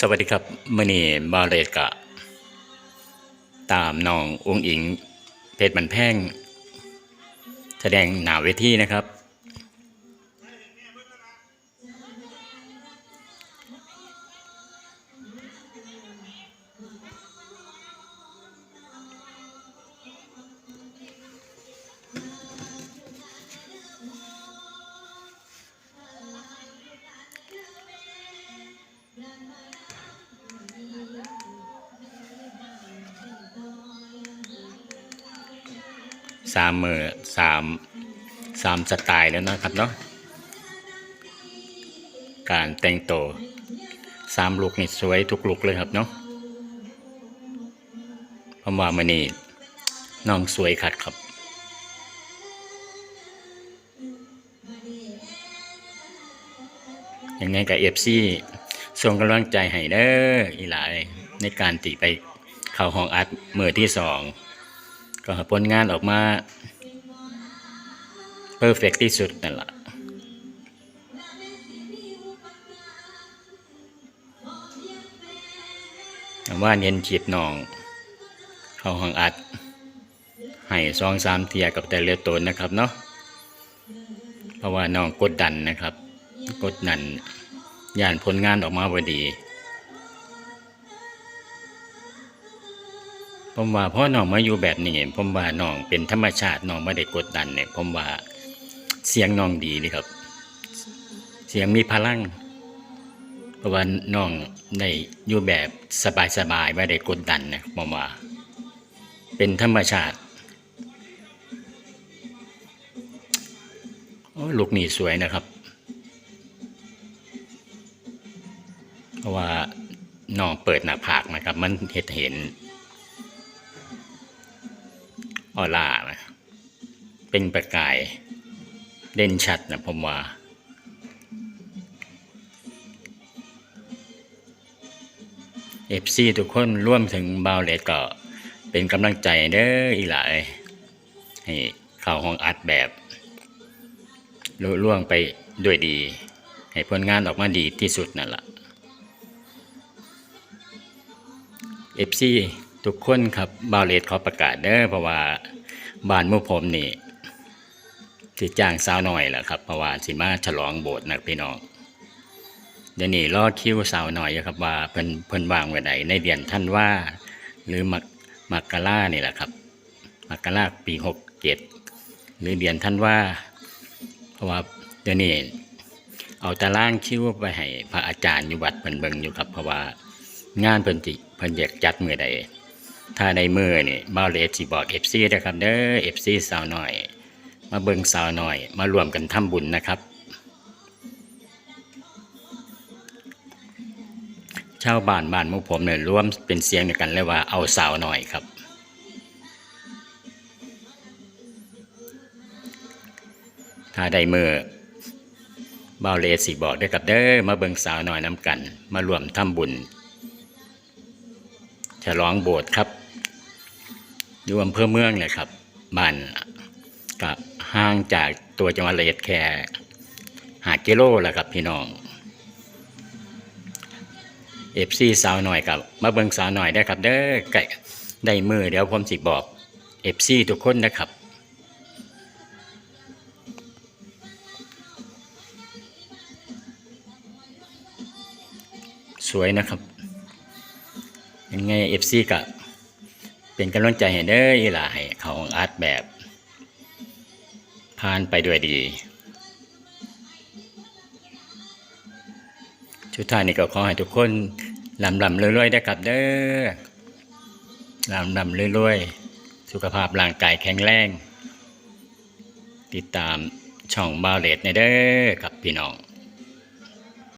สวัสดีครับมื่อนี้บาเลตกะ ตามน้ององค์อิง เพชรมันแพงแสดงหนาเวทีนะครับ สามมือสามสามสไตล์แล้วนะครับเนาะการแต่งตัวสามลุกนี่สวยทุกลุกเลยครับเนาะพราะว่ามันนี่น้องสวยขัดครับ ยังไงกับเอฟซีส่งกำลังใจให้เด้ออีหลายในการตีไปเข้าห้องอัดมือที่สอง ก็ผลงานออกมาเพอร์เฟกที่สุดนั่นแหละว่าเน้นจีบน้อง เข้าห้องอัด ให้ซองสามเทียกับแต่เลือตนนะครับเนาะเพราะว่าน้องกดดันนะครับ กดดันย่านผลงานออกมาพอดี ผมว่าพ่อน้องมาอยู่แบบนี้ผมว่าน้องเป็นธรรมชาติน้องไม่ได้กดดันเนี่ยผมว่าเสียงน้องดีเลยครับ เสียงมีพลังเพราะว่าน้องได้อยู่แบบสบายๆไม่ได้กดดันนะผมว่า เป็นธรรมชาติโอ้ลูกนี่สวยนะครับ เพราะว่าน้องเปิดหน้าผากนะครับ มันเห็นเห็น ออร่านะเป็นประกายเด่นชัดนะผมว่าเอฟซีทุกคนร่วมถึงบาวเลตก็เป็นกำลังใจเด้ออีหลายให้ข้าห้องอัดแบบลุล่วงไปด้วยดี ให้ผลงานออกมาดีที่สุดนั่นแหละเอฟซี ทุกคนครับบาวเลตขอประกาศเด้อเพราะว่าบ้านมู่ผมนี่สิจ้างสาวหน่อยแหละครับเพราะว่าสิมาฉลองโบสถ์นะพี่น้องเดี๋ยวนี้รอคิวสาวหน่อยครับว่าเพิ่นเพิ่นวางไว้ไหนในเดือนท่านว่าหรือมักมักกะลานี่แหละครับมักกะลาปีหกเจ็ดหรือเดือนท่านว่า เพราะว่าเดี๋ยวนี้เอาตารางคิวไปให้พระอาจารย์อยู่วัดเพิ่นเบิ่งอยู่ครับเพราะว่างานเพิ่นจิเพิ่นอยากจัดเมื้อใด ถ้าในมือนี่บ่าเลสสิบอก FC นะครับเด้อ FC สาวหน่อย มาเบิงสาวหน่อย มารวมกันทำบุญนะครับ ชาวบ้านบ้านมุกผมเนี่ยร่วมเป็นเสียงเดียวกันเลยว่าเอาสาวหน่อยครับถ้าได้มือบาเลสีบอกได้กับเด้อมาเบิงสาวหน่อยน้ำกัน มารวมทำบุญฉลองโบสถ์ครับ อยู่อำเภอเมืองเลยครับบ้านก็ห่างจากตัวจังหวัดระยองแค่หากิโลแหละครับพี่น้องเอฟซีสาวหน่อยกับมาเบิ่งสาวหน่อยได้ครับ เด้อไก่ได้มือเดี๋ยวผมสิบอกเอฟซีทุกคนนะครับสวยนะครับ ยังไงเอฟซีกับ เป็นกำลังใจให้เด้ออีหลาให้เขาอาร์ตแบบผ่านไปด้วยดีชุดท้ายนี่ก็ขอให้ทุกคนลำลำรวยๆได้ครับเด้อลำลำรวยๆ สุขภาพร่างกายแข็งแรง ติดตามช่องบาเลตในเด้อครับพี่น้อง